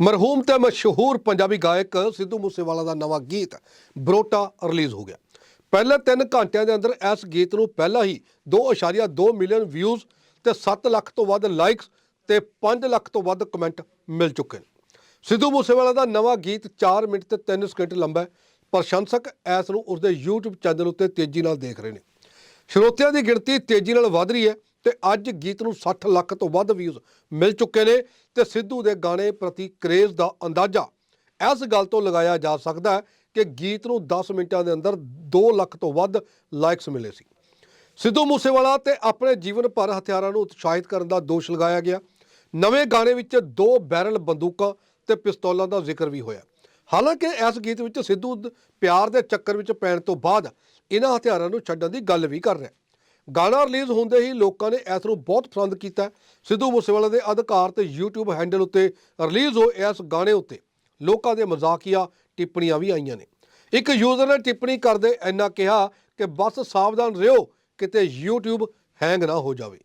ਮਰਹੂਮ ਤੇ ਮਸ਼ਹੂਰ ਪੰਜਾਬੀ ਗਾਇਕ ਸਿੱਧੂ ਮੂਸੇਵਾਲਾ ਦਾ ਨਵਾਂ ਗੀਤ ਬਰੋਟਾ ਰਿਲੀਜ਼ ਹੋ ਗਿਆ। ਪਹਿਲੇ 3 ਘੰਟਿਆਂ ਦੇ ਅੰਦਰ ਇਸ ਗੀਤ ਨੂੰ ਪਹਿਲਾਂ ਹੀ 2.2 ਮਿਲੀਅਨ ਵਿਊਜ਼ ਤੇ 7 ਲੱਖ ਤੋਂ ਵੱਧ ਲਾਈਕਸ ਤੇ 5 ਲੱਖ ਤੋਂ ਵੱਧ ਕਮੈਂਟ ਮਿਲ ਚੁੱਕੇ ਨੇ। ਸਿੱਧੂ ਮੂਸੇਵਾਲਾ ਦਾ ਨਵਾਂ ਗੀਤ 4 ਮਿੰਟ ਤੇ 3 ਸਕਿੰਟ ਲੰਬਾ ਹੈ। ਪ੍ਰਸ਼ੰਸਕ ਇਸ ਨੂੰ ਉਸਦੇ YouTube ਚੈਨਲ ਉੱਤੇ ਤੇਜ਼ੀ ਨਾਲ ਦੇਖ ਰਹੇ ਨੇ। ਸਰੋਤਿਆਂ ਦੀ ਗਿਣਤੀ ਤੇਜ਼ੀ ਨਾਲ ਵਧ ਰਹੀ ਹੈ। ਤੇ ਅੱਜ ਗੀਤ ਨੂੰ 60 ਲੱਖ ਤੋਂ ਵੱਧ ਵਿਊਜ਼ ਮਿਲ ਚੁੱਕੇ ਨੇ ਤੇ ਸਿੱਧੂ ਦੇ ਗਾਣੇ ਪ੍ਰਤੀ ਕ੍ਰੇਜ਼ ਦਾ ਅੰਦਾਜ਼ਾ ਇਸ ਗੱਲ ਤੋਂ ਲਗਾਇਆ ਜਾ ਸਕਦਾ ਹੈ ਕਿ ਗੀਤ ਨੂੰ 10 ਮਿੰਟਾਂ ਦੇ ਅੰਦਰ 2 ਲੱਖ ਤੋਂ ਵੱਧ ਲਾਈਕਸ ਮਿਲੇ ਸੀ। ਸਿੱਧੂ ਮੂਸੇਵਾਲਾ ਤੇ ਆਪਣੇ ਜੀਵਨ ਭਰ ਹਥਿਆਰਾਂ ਨੂੰ ਉਤਸ਼ਾਹਿਤ ਕਰਨ ਦਾ ਦੋਸ਼ ਲਗਾਇਆ ਗਿਆ। ਨਵੇਂ ਗਾਣੇ ਵਿੱਚ ਦੋ ਬੈਰਲ ਬੰਦੂਕਾਂ ਤੇ ਪਿਸਤੌਲਾਂ ਦਾ ਜ਼ਿਕਰ ਵੀ ਹੋਇਆ। ਹਾਲਾਂਕਿ ਇਸ ਗੀਤ ਵਿੱਚ ਸਿੱਧੂ ਪਿਆਰ ਦੇ ਚੱਕਰ ਵਿੱਚ ਪੈਣ ਤੋਂ ਬਾਅਦ ਇਹਨਾਂ ਹਥਿਆਰਾਂ ਨੂੰ ਛੱਡਣ ਦੀ ਗੱਲ ਵੀ ਕਰ ਰਿਹਾ। ਗਾਣਾ ਰਿਲੀਜ਼ ਹੁੰਦੇ ਹੀ ਲੋਕਾਂ ਨੇ ਇਸ ਨੂੰ ਬਹੁਤ ਪਸੰਦ ਕੀਤਾ। ਸਿੱਧੂ ਮੂਸੇਵਾਲੇ ਦੇ ਅਧਿਕਾਰ ਤੇ YouTube ਹੈਂਡਲ ਉੱਤੇ ਰਿਲੀਜ਼ ਹੋਏ ਇਸ ਗਾਣੇ ਉੱਤੇ ਲੋਕਾਂ ਦੇ ਮਜ਼ਾਕੀਆ ਟਿੱਪਣੀਆਂ ਵੀ ਆਈਆਂ ਨੇ। ਇੱਕ ਯੂਜ਼ਰ ਨੇ ਟਿੱਪਣੀ ਕਰਦੇ ਇੰਨਾ ਕਿਹਾ ਕਿ ਬਸ ਸਾਵਧਾਨ ਰਹੋ, ਕਿਤੇ YouTube ਹੈਂਗ ਨਾ ਹੋ ਜਾਵੇ।